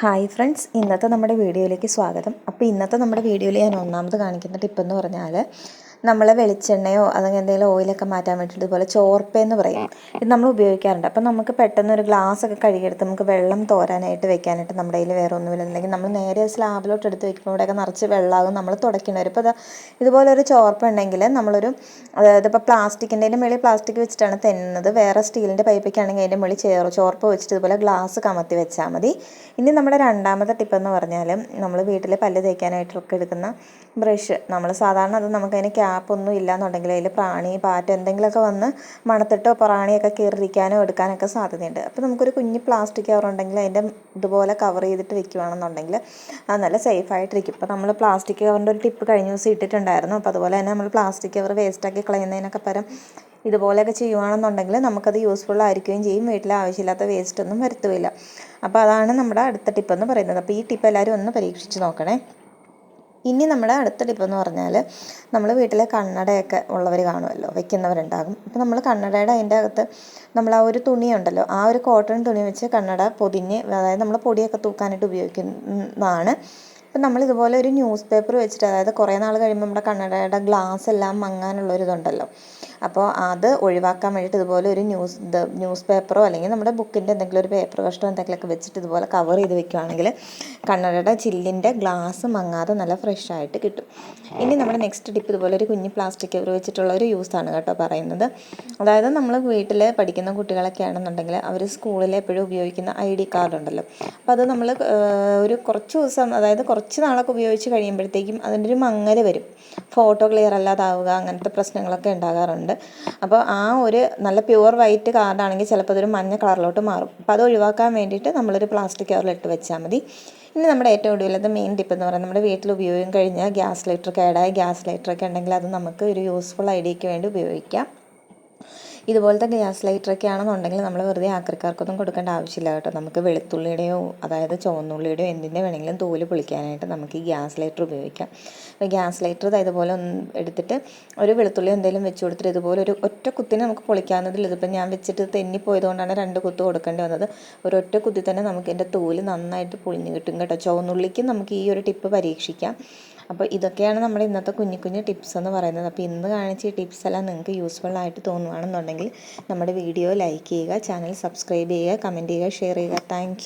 Hi friends ഇന്നത്തെ നമ്മുടെ വീഡിയോയിലേക്ക് സ്വാഗതം. അപ്പോൾ ഇന്നത്തെ നമ്മുടെ വീഡിയോയിൽ ഞാൻ ഒന്നാമത് കാണിക്കുന്ന ടിപ്പ് എന്ന് പറഞ്ഞാൽ നമ്മൾ വെളിച്ചെണ്ണയോ അല്ലെങ്കിൽ എന്തെങ്കിലും ഓയിലൊക്കെ മാറ്റാൻ വേണ്ടിയിട്ട് ഇതുപോലെ ചോർപ്പയെന്ന് പറയും. ഇത് നമ്മൾ ഉപയോഗിക്കാറുണ്ട്. അപ്പം നമുക്ക് പെട്ടെന്ന് ഒരു ഗ്ലാസ് ഒക്കെ കഴുകിയെടുത്ത് നമുക്ക് വെള്ളം തോരാനായിട്ട് വെക്കാനായിട്ട് നമ്മുടെ കയ്യിൽ വേറെ ഒന്നുമില്ല. അല്ലെങ്കിൽ നമ്മൾ നേരെ സ്ലാബിലോട്ട് എടുത്ത് വെക്കുമ്പോൾ ഇവിടെയൊക്കെ നിറച്ച് വെള്ളമാകും നമ്മൾ തുടയ്ക്കേണ്ടി വരും അപ്പോൾ ഇതുപോലെ ഒരു ചോർപ്പ ഉണ്ടെങ്കിൽ നമ്മളൊരു അതായത് ഇപ്പോൾ പ്ലാസ്റ്റിക്കിന്റെ മുകളിൽ പ്ലാസ്റ്റിക് വെച്ചിട്ടാണ് തെന്നുന്നത്. വേറെ സ്റ്റീലിന്റെ പൈപ്പൊക്കെ ആണെങ്കിൽ അതിന്റെ മുകളിൽ ചേർ ചോർപ്പ് വെച്ചിട്ട് ഇതുപോലെ ഗ്ലാസ് കമത്തി വെച്ചാൽ മതി. ഇനി നമ്മുടെ രണ്ടാമത്തെ ടിപ്പ് എന്ന് പറഞ്ഞാൽ നമ്മൾ വീട്ടിൽ പല്ല് തേക്കാനായിട്ടൊക്കെ എടുക്കുന്ന ബ്രഷ്. നമ്മൾ സാധാരണ അത് നമുക്കതിന് ക്യാപ്പൊന്നും ഇല്ലയെന്നുണ്ടെങ്കിൽ അതിൽ പ്രാണി പാറ്റ എന്തെങ്കിലുമൊക്കെ വന്ന് മണത്തിട്ടോ പ്രാണിയൊക്കെ കയറിയിരിക്കാനോ എടുക്കാനൊക്കെ സാധ്യതയുണ്ട്. അപ്പോൾ നമുക്കൊരു കുഞ്ഞ് പ്ലാസ്റ്റിക് കവർ ഉണ്ടെങ്കിൽ അതിന്റെ ഇതുപോലെ കവർ ചെയ്തിട്ട് വെക്കുകയാണെന്നുണ്ടെങ്കിൽ അത് നല്ല സേഫായിട്ടിരിക്കും ഇപ്പോൾ നമ്മൾ പ്ലാസ്റ്റിക് കവറിന്റെ ഒരു ടിപ്പ് കഴിഞ്ഞ ദിവസം ഇട്ടിട്ടുണ്ടായിരുന്നു. അപ്പോൾ അതുപോലെ തന്നെ നമ്മൾ പ്ലാസ്റ്റിക് കവർ വേസ്റ്റാക്കി കളയുന്നതിനൊക്കെ പകരം ഇതുപോലെയൊക്കെ ചെയ്യുകയാണെന്നുണ്ടെങ്കിൽ നമുക്കത് യൂസ്ഫുൾ ആയിരിക്കുകയും ചെയ്യും. വീട്ടിൽ ആവശ്യമില്ലാത്ത വേസ്റ്റ് ഒന്നും വരുത്തുകയില്ല. അപ്പോൾ അതാണ് നമ്മുടെ അടുത്ത ടിപ്പ് എന്ന് പറയുന്നത്. അപ്പോൾ ഈ ടിപ്പ് എല്ലാവരും ഒന്ന് പരീക്ഷിച്ച് നോക്കണേ. ഇനി നമ്മുടെ അടുത്ത ടിപ്പ് എന്ന് പറഞ്ഞാൽ നമ്മൾ വീട്ടിൽ കണ്ണടയൊക്കെ ഉള്ളവർ കാണുമല്ലോ വെക്കുന്നവരുണ്ടാകും. അപ്പോൾ നമ്മൾ കണ്ണടയുടെ അതിന്റെ അകത്ത് നമ്മൾ ആ ഒരു തുണിയുണ്ടല്ലോ ആ ഒരു കോട്ടൺ തുണി വെച്ച് കണ്ണട പൊതിഞ്ഞ് അതായത് നമ്മൾ പൊടിയൊക്കെ തൂക്കാനായിട്ട് ഉപയോഗിക്കുന്നതാണ്. അപ്പം നമ്മൾ ഇതുപോലെ ഒരു ന്യൂസ് പേപ്പർ വെച്ചിട്ട് അതായത് കുറേ നാൾ കഴിയുമ്പോൾ നമ്മുടെ കണ്ണടയുടെ ഗ്ലാസ് എല്ലാം മങ്ങാനുള്ളൊരിതുണ്ടല്ലോ അപ്പോൾ അത് ഒഴിവാക്കാൻ വേണ്ടിയിട്ട് ഇതുപോലെ ഒരു ന്യൂസ് ന്യൂസ് പേപ്പറോ അല്ലെങ്കിൽ നമ്മുടെ ബുക്കിന്റെ എന്തെങ്കിലും ഒരു പേപ്പർ കഷ്ടമോ എന്തെങ്കിലുമൊക്കെ വെച്ചിട്ട് ഇതുപോലെ കവർ ചെയ്ത് വെക്കുകയാണെങ്കിൽ കണ്ണടയുടെ ചില്ലിന്റെ ഗ്ലാസ് മങ്ങാതെ നല്ല ഫ്രഷ് ആയിട്ട് കിട്ടും. ഇനി നമ്മുടെ നെക്സ്റ്റ് ടിപ്പ് ഇതുപോലെ ഒരു കുഞ്ഞ് പ്ലാസ്റ്റിക് കവർ വെച്ചിട്ടുള്ള ഒരു യൂസാണ് കേട്ടോ പറയുന്നത്. അതായത് നമ്മൾ വീട്ടിൽ പഠിക്കുന്ന കുട്ടികളൊക്കെ ആണെന്നുണ്ടെങ്കിൽ അവർ സ്കൂളിൽ എപ്പോഴും ഉപയോഗിക്കുന്ന ഐ ഡി കാർഡ് ഉണ്ടല്ലോ. അപ്പോൾ അത് നമ്മൾ ഒരു കുറച്ച് ദിവസം അതായത് കുറച്ച് നാളൊക്കെ ഉപയോഗിച്ച് കഴിയുമ്പോഴത്തേക്കും അതിന്റെ ഒരു മങ്ങൽ വരും. ഫോട്ടോ ക്ലിയർ അല്ലാതാവുക അങ്ങനത്തെ പ്രശ്നങ്ങളൊക്കെ ഉണ്ടാകാറുണ്ട്. അപ്പോൾ ആ ഒരു നല്ല പ്യുവർ വൈറ്റ് കാർഡാണെങ്കിൽ ചിലപ്പോൾ അതൊരു മഞ്ഞ കളറിലോട്ട് മാറും. അപ്പോൾ അത് ഒഴിവാക്കാൻ വേണ്ടിയിട്ട് നമ്മളൊരു പ്ലാസ്റ്റിക് കവറിലിട്ട് വെച്ചാൽ മതി. ഇനി നമ്മുടെ ഏറ്റവും ഒടുവിലത്തെ മെയിൻ ടിപ്പ് എന്ന് പറയുന്നത് നമ്മുടെ വീട്ടിൽ ഉപയോഗം കഴിഞ്ഞാൽ ഗ്യാസ് ലൈറ്റർ കേടായ ഗ്യാസ് ലൈറ്ററൊക്കെ ഉണ്ടെങ്കിൽ അത് നമുക്ക് ഒരു യൂസ്ഫുൾ ഐഡിയയ്ക്ക് വേണ്ടി ഉപയോഗിക്കാം. ഇതുപോലത്തെ ഗ്യാസ് ലൈറ്റർ ഒക്കെ ആണെന്നുണ്ടെങ്കിൽ നമ്മൾ വെറുതെ ആക്രിക്കാർക്കൊന്നും കൊടുക്കേണ്ട ആവശ്യമില്ല കേട്ടോ. നമുക്ക് വെളുത്തുള്ളിയുടെയോ അതായത് ചുവന്നുള്ളിയുടെയോ എന്തിന്റെ വേണമെങ്കിലും തോൽ പൊളിക്കാനായിട്ട് നമുക്ക് ഈ ഗ്യാസ് ലൈറ്റർ ഉപയോഗിക്കാം. അപ്പോൾ ഗ്യാസ് ലൈറ്റർ ഇതുപോലെ ഒന്ന് എടുത്തിട്ട് ഒരു വെളുത്തുള്ളി എന്തെങ്കിലും വെച്ച് കൊടുത്തിട്ട് ഇതുപോലെ ഒരു ഒറ്റ കുത്തിനെ നമുക്ക് പൊളിക്കാവുന്നതിൽ ഇതിപ്പോൾ ഞാൻ വെച്ചിട്ട് തെന്നിപ്പോയതുകൊണ്ടാണ് രണ്ട് കുത്ത് കൊടുക്കേണ്ടി വന്നത്. ഒരൊറ്റ കുത്തി തന്നെ നമുക്ക് എന്റെ തോൽ നന്നായിട്ട് പൊളിഞ്ഞ് കിട്ടും കേട്ടോ. ചുവന്നുള്ളിക്ക് നമുക്ക് ഈ ഒരു ടിപ്പ് പരീക്ഷിക്കാം. അപ്പോൾ ഇതൊക്കെയാണ് നമ്മുടെ ഇന്നത്തെ കുഞ്ഞു കുഞ്ഞു ടിപ്സ് എന്ന് പറയുന്നത്. അപ്പോൾ ഇന്ന് കാണിച്ച ഈ ടിപ്സ് എല്ലാം നിങ്ങൾക്ക് യൂസ്ഫുൾ ആയിട്ട് തോന്നുവാണെന്നുണ്ടെങ്കിൽ നമ്മുടെ വീഡിയോ ലൈക്ക് ചെയ്യുക ചാനൽ സബ്സ്ക്രൈബ് ചെയ്യുക കമന്റ് ചെയ്യുക ഷെയർ ചെയ്യുക. താങ്ക്